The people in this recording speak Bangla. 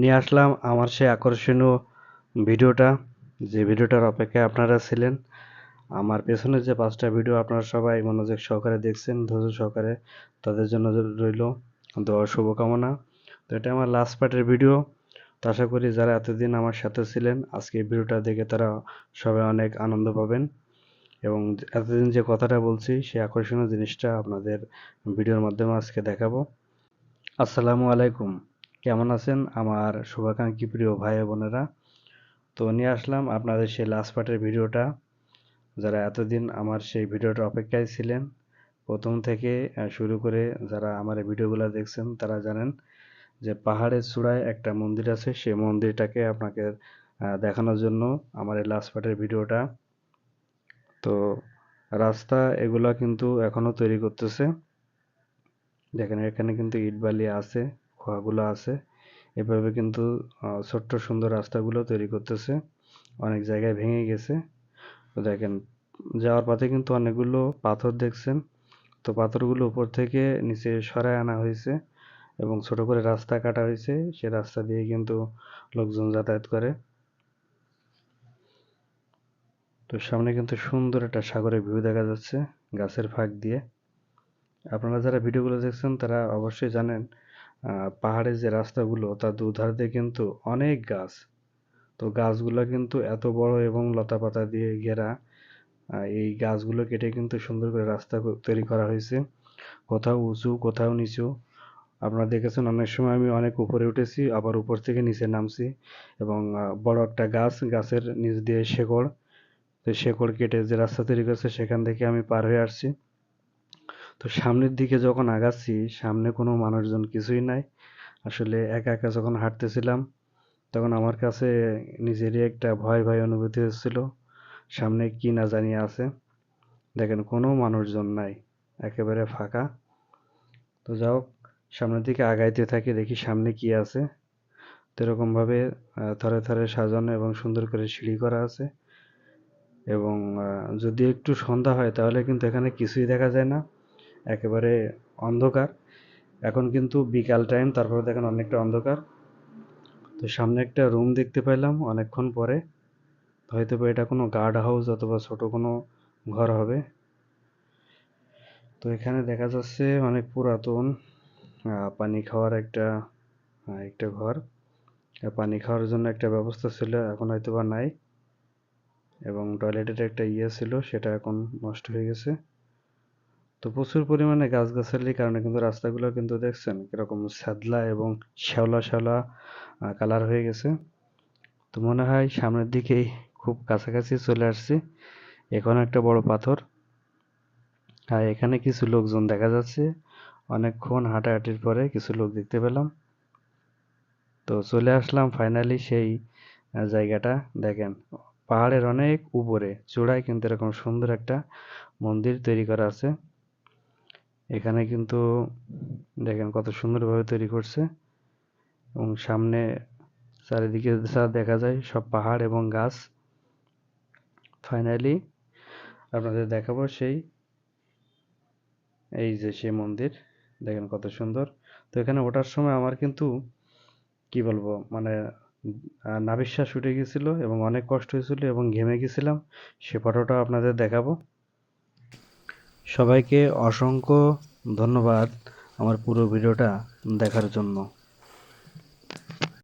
নিয়ে আসলাম আমার সেই আকর্ষণীয় ভিডিওটা, যে ভিডিওটার অপেক্ষায় আপনারা ছিলেন। আমার পেছনে যে পাঁচটা ভিডিও আপনারা সবাই মনোযোগ সহকারে দেখছেন, ধৈর্য সহকারে তাদের জন্য রইল। দেওয়ার শুভকামনা। তো এটা আমার লাস্ট পার্টের ভিডিও। তো আশা করি যারা এতদিন আমার সাথে ছিলেন, আজকে ভিডিওটা দেখে তারা সবাই অনেক আনন্দ পাবেন। এবং এতদিন যে কথাটা বলছি, সেই আকর্ষণীয় জিনিসটা আপনাদের ভিডিওর মাধ্যমে আজকে দেখাবো। আসসালামু আলাইকুম। কেমন আছেন? আমার শুভাকাঙ্ক্ষী প্রিয় ভাই বোনেরা। তো নিয়ে আসলাম আপনাদের সেই লাস্ট পার্টের ভিডিওটা। যারা এতদিন আমার সেই ভিডিওটা অপেক্ষায় ছিলেন, প্রথম থেকে শুরু করে যারা আমার ভিডিওগুলো দেখছেন, তারা জানেন যে পাহাড়ের চূড়ায় একটা মন্দির আছে। সেই মন্দিরটাকে আপনাকে দেখানোর জন্য আমার এই লাস্ট পার্টের ভিডিওটা। তো রাস্তা এগুলা কিন্তু এখনও তৈরি করতেছে। দেখেন, এখানে কিন্তু ইট বালি আছে। খোয়াগুলো আছে। এভাবে কিন্তু ছোট্ট সুন্দর রাস্তাগুলো তৈরি করতেছে। অনেক জায়গায় ভেঙে গেছে। তো দেখেন, যাওয়ার পথে কিন্তু অনেকগুলো পাথর দেখছেন। তো পাথরগুলো উপর থেকে নিচে সরায় আনা হয়েছে এবং ছোট করে রাস্তা কাটা হয়েছে। সে রাস্তা দিয়ে কিন্তু লোকজন যাতায়াত করে। তো সামনে কিন্তু সুন্দর একটা সাগরের ভিউ দেখা যাচ্ছে গাছের ফাঁক দিয়ে। আপনারা যারা ভিডিওগুলো দেখছেন, তারা অবশ্যই জানেন পাহাড়ের যে রাস্তাগুলো, তার দুধার দিয়ে কিন্তু অনেক গাছ। তো গাছগুলো কিন্তু এত বড় এবং লতা পাতা দিয়ে ঘেরা এই গাছগুলো কেটে কিন্তু সুন্দর করে রাস্তা তৈরি করা হয়েছে। কোথাও উঁচু, কোথাও নিচু। আপনারা দেখেছেন, অনেক সময় আমি অনেক উপরে উঠেছি, আবার উপর থেকে নিচে নামছি এবং বড় একটা গাছ, গাছের নিচ দিয়ে শেকড়। তো শেকড় কেটে যে রাস্তা তৈরি করেছে, সেখান থেকে আমি পার হয়ে আসছি। তো সামনের দিকে যখন আগাচ্ছি, সামনে কোনো মানুষজন কিছুই নাই। আসলে একা একা যখন হাঁটতেছিলাম, তখন আমার কাছে নিজেরই একটা ভয় ভয় অনুভূতি হচ্ছিল। সামনে কি না জানি আছে। দেখেন, কোনো মানুষজন নাই, একেবারে ফাঁকা। তো যাও সামনের দিকে আগাইতে থাকি, দেখি সামনে কি আছে। তো এরকমভাবে থরে থরে সাজানো এবং সুন্দর করে সিঁড়ি করা আছে। এবং যদি একটু সন্ধ্যা হয়, তাহলে কিন্তু এখানে কিছুই দেখা যায় না। একেবারে অন্ধকার। এখন কিন্তু বিকাল টাইম তারপরে দেখেন অনেকটা অন্ধকার। তো সামনে একটা রুম দেখতে পেলাম অনেকক্ষণ পরে। হয়তো এটা কোনো গার্ড হাউস অথবা ছোট কোনো ঘর হবে। তো এখানে দেখা যাচ্ছে অনেক পুরাতন পানি খাওয়ার একটা একটা ঘর। পানি খাওয়ার জন্য একটা ব্যবস্থা ছিল, এখন হয়তো বা নাই। এবং টয়লেটের একটা ইয়ে ছিল, সেটা এখন নষ্ট হয়ে গেছে। তো প্রচুর পরিমাণে গাছগাছালির কারণে কিন্তু রাস্তাগুলো কিন্তু দেখছেন কীরকম শ্যাদলা এবং শ্যাওলা শ্যাওলা কালার হয়ে গেছে। তো মনে হয় সামনের দিকেই খুব কাছাকাছি চলে আসছি। এখন একটা বড় পাথর। আর এখানে কিছু লোকজন দেখা যাচ্ছে। অনেকক্ষণ হাঁটাহাঁটির পরে কিছু লোক দেখতে পেলাম। তো চলে আসলাম ফাইনালি সেই জায়গাটা। দেখেন, পাহাড়ের অনেক উপরে, চূড়ায় কিন্তু এরকম সুন্দর একটা মন্দির তৈরি করা আছে। এখানে কিন্তু দেখেন কত সুন্দরভাবে তৈরি করছে এবং সামনে চারিদিকে যা দেখা যায় সব পাহাড় এবং গাছ। ফাইনালি আপনাদের দেখাবো সেই এই যে সেই মন্দির। দেখেন কত সুন্দর। তো এখানে ওঠার সময় আমার কিন্তু কি বলব মানে আহ, নাভিশ্বাস উঠে গেছিল এবং অনেক কষ্ট হয়েছিল এবং ঘেমে গেছিলাম। সে ফটোটা আপনাদের দেখাবো। সবাইকে অসংখ্য ধন্যবাদ আমার পুরো ভিডিওটা দেখার জন্য।